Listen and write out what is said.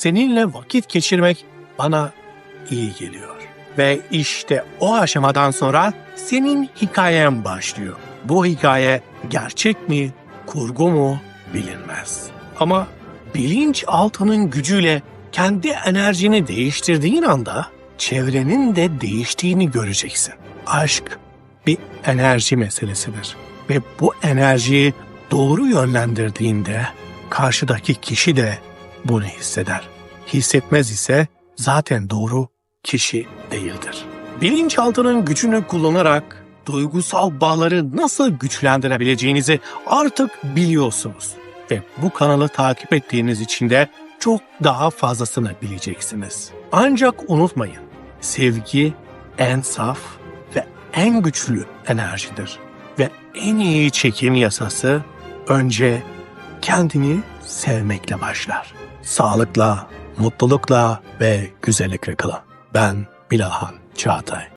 seninle vakit geçirmek bana iyi geliyor. Ve işte o aşamadan sonra senin hikayen başlıyor. Bu hikaye gerçek mi, kurgu mu bilinmez. Ama bilinç altının gücüyle kendi enerjini değiştirdiğin anda çevrenin de değiştiğini göreceksin. Aşk bir enerji meselesidir ve bu enerjiyi doğru yönlendirdiğinde karşıdaki kişi de bunu hisseder. Hissetmez ise zaten doğru kişi değildir. Bilinçaltının gücünü kullanarak duygusal bağları nasıl güçlendirebileceğinizi artık biliyorsunuz. Ve bu kanalı takip ettiğiniz için de çok daha fazlasını bileceksiniz. Ancak unutmayın, sevgi en saf ve en güçlü enerjidir. Ve en iyi çekim yasası önce kendini sevmekle başlar. Sağlıkla, mutlulukla ve güzellikle kalın. Ben Bilal Çağatay.